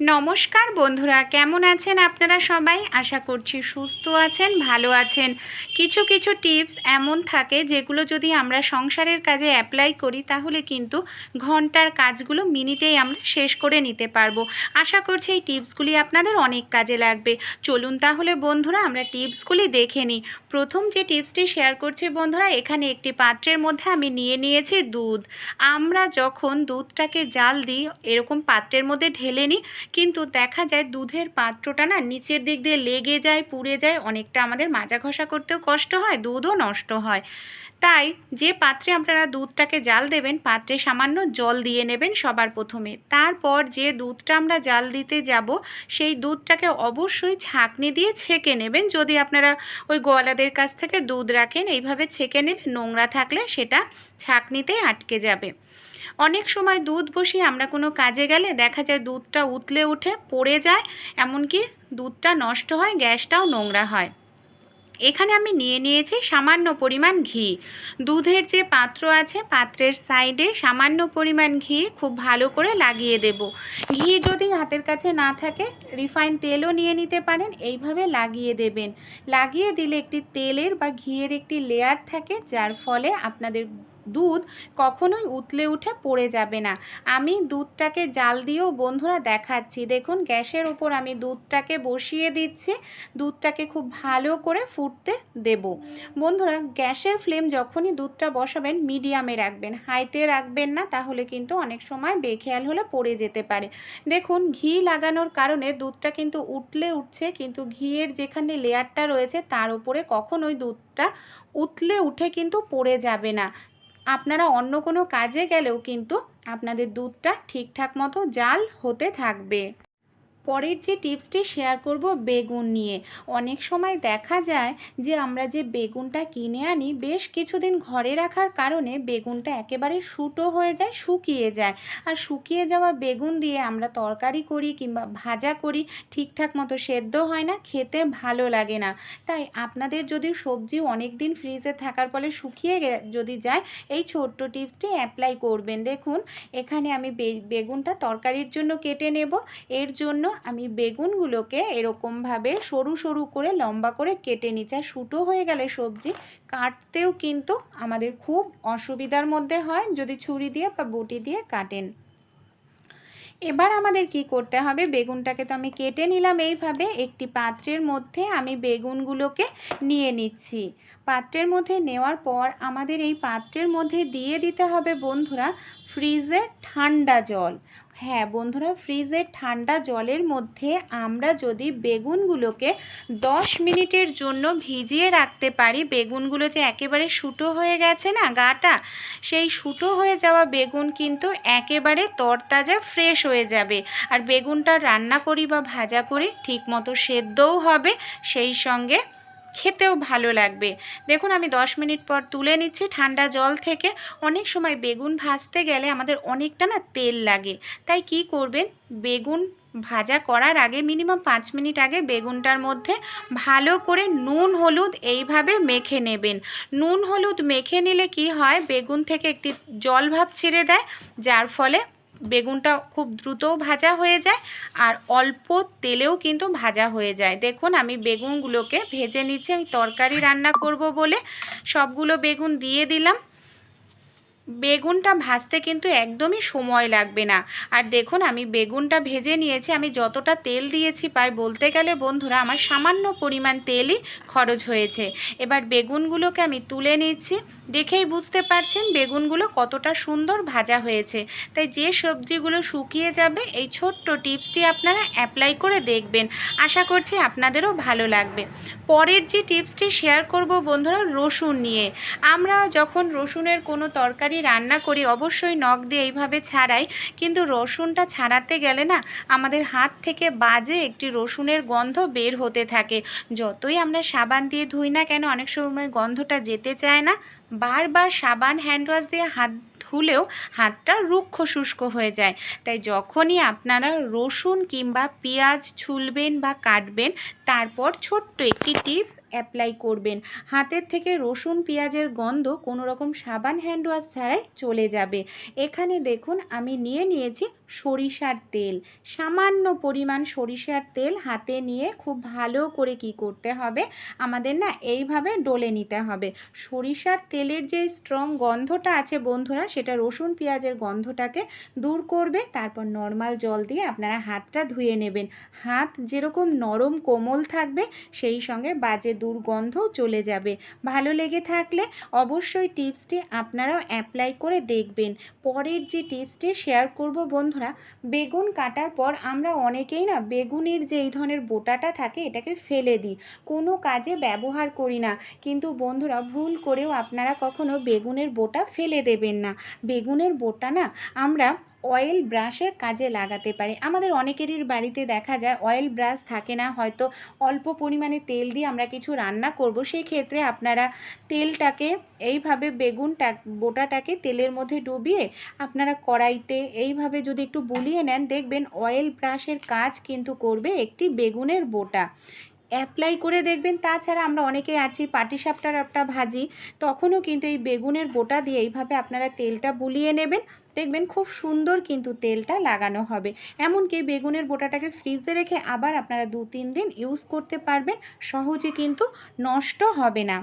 নমস্কার বন্ধুরা, কেমন আছেন আপনারা সবাই? আশা করছি সুস্থ আছেন, ভালো আছেন। কিছু কিছু টিপস এমন থাকে যেগুলো যদি আমরা সংসারের কাজে অ্যাপ্লাই করি, তাহলে কিন্তু ঘণ্টার কাজগুলো মিনিটেই আমরা শেষ করে নিতে পারব। আশা করছি এই টিপসগুলি আপনাদের অনেক কাজে লাগবে। চলুন তাহলে বন্ধুরা, আমরা টিপসগুলি দেখে নিই। প্রথম যে টিপসটি শেয়ার করছি বন্ধুরা, এখানে একটি পাত্রের মধ্যে আমি নিয়ে নিয়েছি দুধ। আমরা যখন দুধটাকে জাল দিই, এরকম পাত্রের মধ্যে ঢেলে নিই কিন্তু দেখা যায় দুধের পাত্রটা না নিচের দিক দিয়ে লেগে যায়, পুড়ে যায়, অনেকটা আমাদের মাজা ঘষা করতেও কষ্ট হয়, দুধও নষ্ট হয়। তাই যে পাত্রে আপনারা দুধটাকে জাল দেবেন, পাত্রে সামান্য জল দিয়ে নেবেন সবার প্রথমে। তারপর যে দুধটা আমরা জাল দিতে যাব, সেই দুধটাকে অবশ্যই ছাঁকনি দিয়ে ছেঁকে নেবেন। যদি আপনারা ওই গোয়ালাদের কাছ থেকে দুধ রাখেন, এইভাবে ছেঁকে নিলে নোংরা থাকলে সেটা ছাঁকনিতেই আটকে যাবে। অনেক সময় দুধ বসিয়ে আমরা কোনো কাজে গেলে দেখা যায় দুধটা উতলে উঠে পড়ে যায়, এমনকি দুধটা নষ্ট হয়, গ্যাসটাও নোংরা হয়। এখানে আমি নিয়ে নিয়েছি সামান্য পরিমাণ ঘি। দুধের যে পাত্র আছে পাত্রের সাইডে সামান্য পরিমাণ ঘি খুব ভালো করে লাগিয়ে দেব। ঘি যদি হাতের কাছে না থাকে, রিফাইন তেলও নিয়ে নিতে পারেন, এইভাবে লাগিয়ে দেবেন। লাগিয়ে দিলে একটি তেলের বা ঘিয়ের একটি লেয়ার থাকে, যার ফলে আপনাদের দুধ কখনোই উতলে উঠে পড়ে যাবে না। আমি দুধটাকে জাল দিয়েও বন্ধুরা দেখাচ্ছি। দেখুন, গ্যাসের ওপর আমি দুধটাকে বসিয়ে দিচ্ছি। দুধটাকে খুব ভালো করে ফুটতে দেব। বন্ধুরা, গ্যাসের ফ্লেম যখনই দুধটা বসাবেন, মিডিয়ামে রাখবেন। হাইতে রাখবেন না, তাহলে কিন্তু অনেক সময় বেখেয়াল হলে পড়ে যেতে পারে। দেখুন, ঘি লাগানোর কারণে দুধটা কিন্তু উঠলে উঠছে, কিন্তু ঘিয়ের যেখানে লেয়ারটা রয়েছে, তার উপরে কখনোই দুধটা উতলে উঠে কিন্তু পড়ে যাবে না। আপনারা অন্য কোনো কাজে গেলেও কিন্তু আপনাদের দুধটা ঠিকঠাক মতো জাল হতে থাকবে। পরের যে টিপসটি শেয়ার করব বেগুন নিয়ে। অনেক সময় দেখা যায় যে আমরা যে বেগুনটা কিনে আনি, বেশ কিছুদিন ঘরে রাখার কারণে বেগুনটা একেবারে শুটো হয়ে যায়, শুকিয়ে যায়। আর শুকিয়ে যাওয়া বেগুন দিয়ে আমরা তরকারি করি কিংবা ভাজা করি, ঠিকঠাক মতো সেদ্ধ হয় না, খেতে ভালো লাগে না। তাই আপনাদের যদি সবজি অনেক দিন ফ্রিজে থাকার ফলে শুকিয়ে যদি যায়, এই ছোট্ট টিপসটি অ্যাপ্লাই করবেন। দেখুন, এখানে আমি বেগুনটা তরকারির জন্য কেটে নেব। এর জন্য আমি বেগুনগুলোকে এরকমভাবে সরু সরু করে লম্বা করে কেটে নিচ্ছি শুটো হয়ে গেলে সবজি কাটতেও কিন্তু আমাদের খুব অসুবিধার মধ্যে হয় যদি ছুরি দিয়ে বা বটি দিয়ে কাটেন। এবার আমাদের কি করতে হবে? বেগুনটাকে তো আমি কেটে নিলাম এইভাবে। একটি পাত্রের মধ্যে আমি বেগুনগুলোকে নিয়ে নিচ্ছি। পাত্রের মধ্যে নেওয়ার পর আমাদের এই পাত্রের মধ্যে দিয়ে দিতে হবে বন্ধুরা ফ্রিজের ঠান্ডা জল। হ্যাঁ বন্ধুরা ফ্রিজের ঠান্ডা জলের মধ্যে আমরা যদি বেগুনগুলোকে দশ মিনিটের জন্য ভিজিয়ে রাখতে পারি, বেগুনগুলো যে একেবারে শুটো হয়ে গেছে না গাটা, সেই শুটো হয়ে যাওয়া বেগুন কিন্তু একেবারে তরতাজা ফ্রেশ হয়ে যাবে। আর বেগুনটা রান্না করি বা ভাজা করি ঠিকমতো সেদ্ধও হবে, সেই সঙ্গে খেতেও ভালো লাগবে। দেখুন, আমি দশ মিনিট পর তুলে নিচ্ছি ঠান্ডা জল থেকে। অনেক সময় বেগুন ভাজতে গেলে আমাদের অনেকটা না তেল লাগে। তাই কি করবেন? বেগুন ভাজা করার আগে মিনিমাম পাঁচ মিনিট আগে বেগুনটার মধ্যে ভালো করে নুন, হলুদ এইভাবে মেখে নেবেন। নুন, হলুদ মেখে নিলে কি হয়? বেগুন থেকে একটি জল ভাব ছেড়ে দেয়, যার ফলে বেগুনটা খুব দ্রুতও ভাজা হয়ে যায় আর অল্প তেলেও কিন্তু ভাজা হয়ে যায়। দেখুন, আমি বেগুনগুলোকে ভেজে নিচ্ছি, আমি তরকারি রান্না করব বলে সবগুলো বেগুন দিয়ে দিলাম। বেগুনটা ভাজতে কিন্তু একদমই সময় লাগবে না। আর দেখুন, আমি বেগুনটা ভেজে নিয়েছি, আমি যতটা তেল দিয়েছি পাই বলতে গেলে বন্ধুরা আমার সামান্য পরিমাণ তেলই খরচ হয়েছে। এবার বেগুনগুলোকে আমি তুলে নিচ্ছি। দেখেই বুঝতে পারছেন বেগুনগুলো কতটা সুন্দর ভাজা হয়েছে। তাই যে সবজিগুলো শুকিয়ে যাবে, এই ছোট্ট টিপসটি আপনারা অ্যাপ্লাই করে দেখবেন। আশা করছি আপনাদেরও ভালো লাগবে। পরের যে টিপসটি শেয়ার করব বন্ধুরা, রসুন নিয়ে। আমরা যখন রসুনের কোনো তরকারি রান্না করি, অবশ্যই নখ দিয়ে এইভাবে ছাড়াই। কিন্তু রসুনটা ছাড়াতে গেলে না, আমাদের হাত থেকে বাজে একটি রসুনের গন্ধ বের হতে থাকে। যতই আমরা সাবান দিয়ে ধুই না কেন, অনেক সময় গন্ধটা যেতে চায় না। বারবার সাবান হ্যান্ডওয়াশ দিয়ে হাত ধুলেও হাতটা রুক্ষ শুষ্ক হয়ে যায়। তাই যখনই আপনারা রসুন কিংবা পেঁয়াজ ছুলবেন বা কাটবেন, তারপর ছোট্ট একটি টিপস অ্যাপ্লাই করবেন। হাতের থেকে রসুন, পেঁয়াজের গন্ধ কোনো রকম সাবান হ্যান্ড ওয়াশ ছাড়াই চলে যাবে। এখানে দেখুন, আমি নিয়ে নিয়েছি সরিষার তেল। সামান্য পরিমাণ সরিষার তেল হাতে নিয়ে খুব ভালো করে কি করতে হবে? আমাদের না এইভাবে ডলে নিতে হবে। সরিষার তেলের যে স্ট্রং গন্ধটা আছে বন্ধুরা, সেটা রসুন, পেঁয়াজের গন্ধটাকে দূর করবে। তারপর নর্মাল জল দিয়ে আপনারা হাতটা ধুয়ে নেবেন। হাত যেরকম নরম কোমল থাকবে, সেই সঙ্গে বাজে দুর্গন্ধও চলে যাবে। ভালো লেগে থাকলে অবশ্যই টিপসটি আপনারাও অ্যাপ্লাই করে দেখবেন। পরের যে টিপসটি শেয়ার করব বন্ধুরা, বেগুন কাটার পর আমরা অনেকেই না বেগুনের যে এই ধরনের বোটাটা থাকে এটাকে ফেলে দিই। কোনো কাজে ব্যবহার করি না। কিন্তু বন্ধুরা, ভুল করেও আপনারা কখনো বেগুনের বোটা ফেলে দেবেন না। বেগুনের বোটা না আমরা অয়েল ব্রাশের কাজে লাগাতে পারি। আমাদের অনেকেরই বাড়িতে দেখা যায় অয়েল ব্রাশ থাকে না, হয়তো অল্প পরিমাণে তেল দিয়ে আমরা কিছু রান্না করব, সেই ক্ষেত্রে আপনারা তেলটাকে এইভাবে বেগুনটা, বোটাটাকে তেলের মধ্যে ডুবিয়ে আপনারা কড়াইতে এইভাবে যদি একটু বুলিয়ে নেন, দেখবেন অয়েল ব্রাশের কাজ কিন্তু করবে একটি বেগুনের বোটা। অ্যাপ্লাই করে দেখবেন, তাছাড়া আমরা অনেকে আছি, পাটিসাপটার একটা ভাজি, তখনও কিন্তু এই বেগুনের বোটা দিয়ে এইভাবে আপনারা তেলটা বুলিয়ে নেবেন। দেখবেন খুব সুন্দর কিন্তু তেলটা লাগানো হবে। এমনকি বেগুনের বোটাটাকে ফ্রিজে রেখে আবার আপনারা দু তিন দিন ইউজ করতে পারবেন। সহজে কিন্তু নষ্ট হবে না।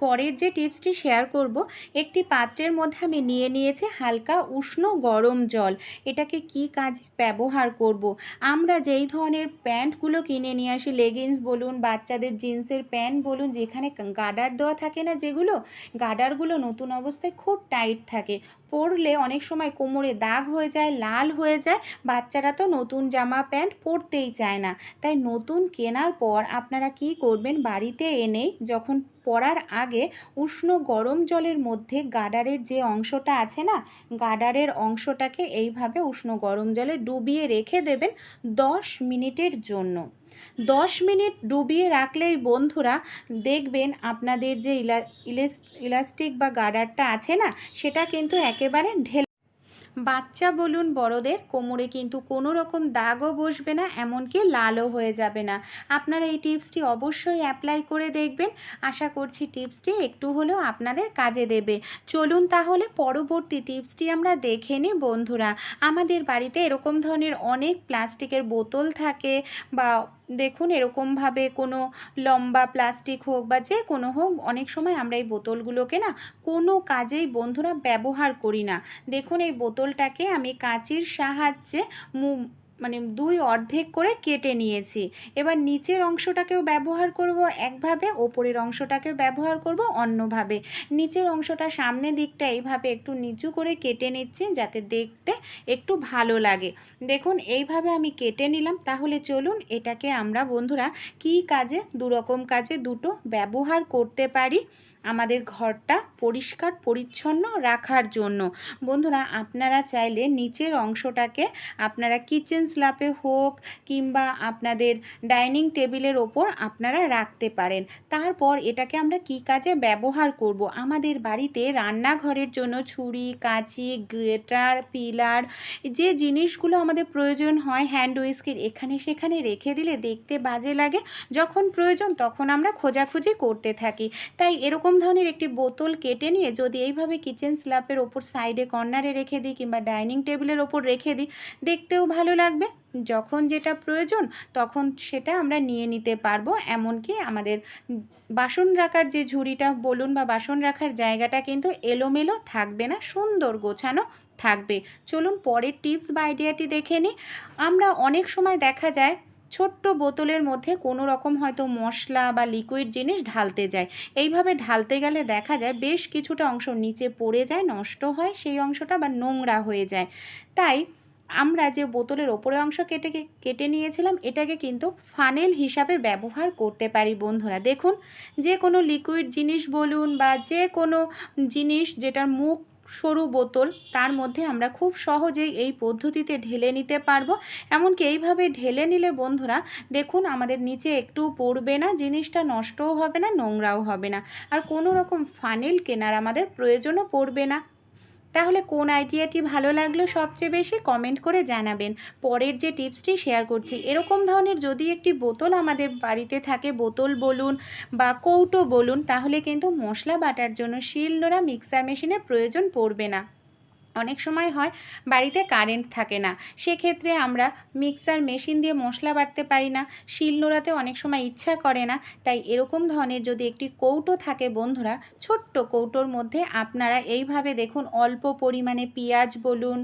পরের যে টিপসটি শেয়ার করব, একটি পাত্রের মধ্যে আমি নিয়ে নিয়েছি হালকা উষ্ণ গরম জল। এটাকে কি কাজে ব্যবহার করব। আমরা যেই ধরনের প্যান্টগুলো কিনে নিয়ে আসি লেগিংস বলুন, বাচ্চাদের জিন্সের প্যান্ট বলুন, যেখানে গার্ডার দেওয়া থাকে না যেগুলো, গার্ডারগুলো নতুন অবস্থায় খুব টাইট থাকে। পরলে অনেক সময় কোমরে দাগ হয়ে যায়, লাল হয়ে যায়, বাচ্চারা তো নতুন জামা প্যান্ট পরতেই চায় না। তাই নতুন কেনার পর আপনারা কি করবেন, বাড়িতে এনেই যখন পরার আগে উষ্ণ গরম জলের মধ্যে গার্ডারের যে অংশটা আছে না, গাডারের অংশটাকে এইভাবে উষ্ণ গরম জলে ডুবিয়ে রেখে দেবেন দশ মিনিটের জন্য। দশ মিনিট ডুবিয়ে রাখলেই বন্ধুরা দেখবেন আপনাদের যে ইলা ইলাস্টিক বা গার্ডারটা আছে না, সেটা কিন্তু একেবারে ঢেলে বাচ্চা বলুন, বড়দের কোমরে কিন্তু কোনো রকম দাগও বসবে না, এমনকি লালও হয়ে যাবে না। আপনারা এই টিপসটি অবশ্যই অ্যাপ্লাই করে দেখবেন। আশা করছি টিপসটি একটু হলেও আপনাদের কাজে দেবে। চলুন তাহলে পরবর্তী টিপসটি আমরা দেখে নিই, বন্ধুরা। আমাদের বাড়িতে এরকম ধরনের অনেক প্লাস্টিকের বোতল থাকে বা দেখুন, এরকমভাবে কোনো লম্বা প্লাস্টিক হোক বা যে কোনো হোক, অনেক সময় আমরা এই বোতলগুলোকে না কোনো কাজেই বন্ধুরা ব্যবহার করি না। দেখুন, এই বোতলটাকে আমি কাঁচির সাহায্যে মানে দুই অর্ধেক করে কেটে নিয়েছি। এবার নিচের অংশটাকেও ব্যবহার করব একভাবে, ওপরের অংশটাকেও ব্যবহার করব অন্যভাবে। নিচের অংশটা সামনের দিকটা এইভাবে একটু নিচু করে কেটে নিচ্ছি যাতে দেখতে একটু ভালো লাগে। দেখুন, এইভাবে আমি কেটে নিলাম। তাহলে চলুন এটাকে আমরা বন্ধুরা কি কাজে, দুরকম কাজে দুটো ব্যবহার করতে পারি। আমাদের ঘরটা পরিষ্কার, পরিচ্ছন্ন রাখার জন্য। বন্ধুরা, আপনারা চাইলে নিচের অংশটাকে আপনারা কিচেন স্ল্যাপে হোক কিংবা আপনাদের ডাইনিং টেবিলের ওপর আপনারা রাখতে পারেন। তারপর এটাকে আমরা কি কাজে ব্যবহার করব? আমাদের বাড়িতে রান্নাঘরের জন্য ছুরি, কাঁচি গ্রেটার পিলার যে জিনিসগুলো আমাদের প্রয়োজন হয় হ্যান্ড উইস্কির এখানে সেখানে রেখে দিলে দেখতে বাজে লাগে। যখন প্রয়োজন তখন আমরা খোঁজাখুঁজি করতে থাকি। তাই এরকম ধরনের একটি বোতল কেটে নিয়ে যদি এইভাবে কিচেন স্ল্যাপের ওপর সাইডে কর্নারে রেখে দিই কিংবা ডাইনিং টেবিলের ওপর রেখে দিই, দেখতেও ভালো লাগবে। যখন যেটা প্রয়োজন, তখন সেটা আমরা নিয়ে নিতে পারব। এমনকি আমাদের বাসন রাখার যে ঝুড়িটা, বলুন বা বাসন রাখার জায়গাটা কিন্তু এলোমেলো থাকবে না, সুন্দর গোছানো থাকবে। চলুন পরের টিপস বা আইডিয়াটি দেখে নিই। আমরা অনেক সময় দেখা যায় ছোট্ট বোতলের মধ্যে কোনো রকম হয়তো মশলা বা লিকুইড জিনিস ঢালতে যায়। এইভাবে ঢালতে গেলে দেখা যায় বেশ কিছুটা অংশ নিচে পড়ে যায়, নষ্ট হয়, সেই অংশটা বা নোংরা হয়ে যায়। তাই আমরা যে বোতলের ওপরে অংশ কেটে কেটে নিয়েছিলাম, এটাকে কিন্তু ফানেল হিসাবে ব্যবহার করতে পারি বন্ধুরা। দেখুন, যে কোনো লিকুইড জিনিস বলুন বা যে কোনো জিনিস যেটার মুখ সরু বোতল, তার মধ্যে আমরা খুব সহজেই এই পদ্ধতিতে ঢেলে নিতে পারব। এমনকি এইভাবে ঢেলে নিলে বন্ধুরা, দেখুন আমাদের নিচে একটু পড়বে না, জিনিসটা নষ্টও হবে না, নোংরাও হবে না। আর কোনো রকম ফানেল কেনার আমাদের প্রয়োজনও পড়বে না। তাহলে কোন আইডিয়াটি ভালো লাগল সবচেয়ে বেশি কমেন্ট করে জানাবেন। পরের যে টিপসটি শেয়ার করছি, এরকম ধরনের যদি একটি বোতল আমাদের বাড়িতে থাকে, বোতল বলুন বা কৌটো বলুন, তাহলে কিন্তু মশলা বাটার জন্য শিলনোড়া মিক্সার মেশিনের প্রয়োজন পড়বে না। অনেক সময় হয় বাড়িতে কারেন্ট থাকে না। সেক্ষেত্রে আমরা মিক্সার মেশিন দিয়ে মশলা বাটতে পারি না, শিল নোড়াতে অনেক সময় ইচ্ছা করে না। তাই এরকম ধরনের যদি একটি কৌটো থাকে বন্ধুরা, ছোট্ট কৌটোর মধ্যে আপনারা এইভাবে দেখুন, অল্প পরিমাণে পেঁয়াজ বলুন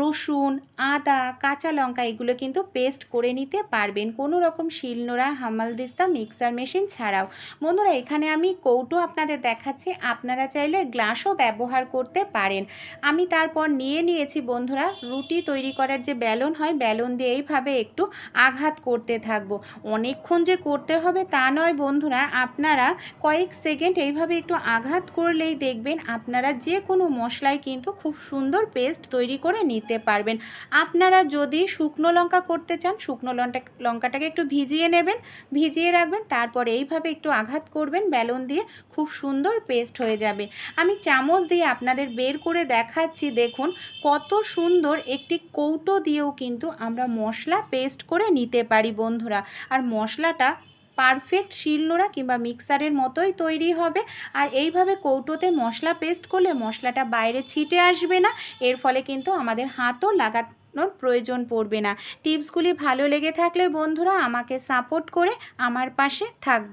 রসুন, আদা, কাঁচা লঙ্কা এগুলো কিন্তু পেস্ট করে নিতে পারবেন। কোনো রকম শিলনোড়া হামালদিস্তা মিক্সার মেশিন ছাড়াও। বন্ধুরা, এখানে আমি কৌটো আপনাদের দেখাচ্ছি। আপনারা চাইলে গ্লাসও ব্যবহার করতে পারেন। আমি তারপর নিয়ে নিয়েছি বন্ধুরা, রুটি তৈরি করার যে ব্যালন হয়, ব্যালন দিয়ে এইভাবে একটু আঘাত করতে থাকব। অনেকক্ষণ যে করতে হবে তা নয় বন্ধুরা, আপনারা কয়েক সেকেন্ড এইভাবে একটু আঘাত করলেই দেখবেন আপনারা যে কোনো মশলায় কিন্তু খুব সুন্দর পেস্ট তৈরি করে নিতে পারবেন। আপনারা যদি শুকনো লঙ্কা করতে চান, শুকনো লঙ্কা, লঙ্কাটাকে একটু ভিজিয়ে নেবেন, ভিজিয়ে রাখবেন, তারপরে এইভাবে একটু আঘাত করবেন ব্যালন দিয়ে খুব সুন্দর পেস্ট হয়ে যাবে। আমি চামচ দিয়ে আপনাদের বের করে দেখাচ্ছি, দেখুন কত সুন্দর একটি কৌটো দিয়েও কিন্তু আমরা মশলা পেস্ট করে নিতে পারি বন্ধুরা। আর মশলাটা পারফেক্ট শিলনোড়া কিংবা মিক্সারের মতোই তৈরি হবে। আর এইভাবে কৌটোতে মশলা পেস্ট করলে মশলাটা বাইরে ছিটে আসবে না। এর ফলে কিন্তু আমাদের হাতও লাগানোর প্রয়োজন পড়বে না। টিপসগুলি ভালো লেগে থাকলে বন্ধুরা আমাকে সাপোর্ট করে আমার পাশে থাকবে